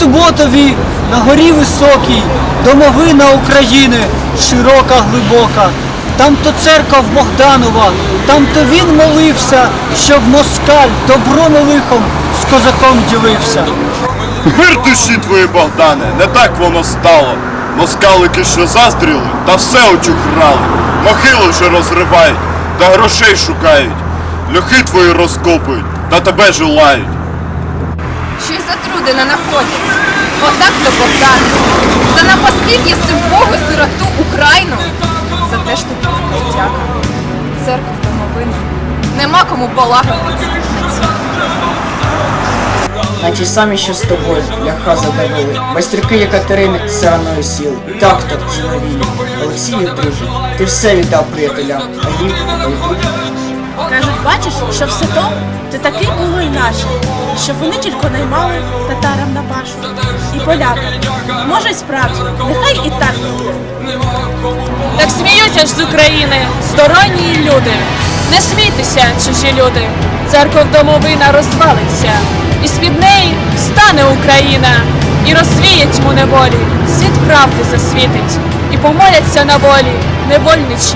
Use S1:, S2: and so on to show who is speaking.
S1: суботові на горі високій, домовина України, широка, глибока. Там то церква Богданова, там то він молився, щоб москаль добром і лихом з козаком ділився.
S2: Мир душі твої, Богдане, не так воно стало. Москалики, що заздріли, та все очухрали. Могили вже розривають, та грошей шукають. Льохи твої розкопують, та тебе жилають.
S3: Ще й не находять. Отак то Богдане. За напасків єси Богу сироту Україну. За те ж така дяка. Церква домовина. Нема кому полагодити на.
S4: Наче самі що з тобою ляха задавили. Майстрики Екатерини сараною сіли. Так то зловілі. Олексію, друже, ти все віддав приятелям, а їм байдуже.
S5: Кажуть, бачиш, що все то це такий було і наше, що вони тільки наймали татарам на пашу і полякам. Може, й справді, нехай і так.
S6: Так сміються ж з України сторонні люди. Не смійтеся, чужі люди. Церков домовина розвалиться, і з-під неї стане Україна, і розвіє тьму неволі, світ правди засвітить, і помоляться на волі невольничі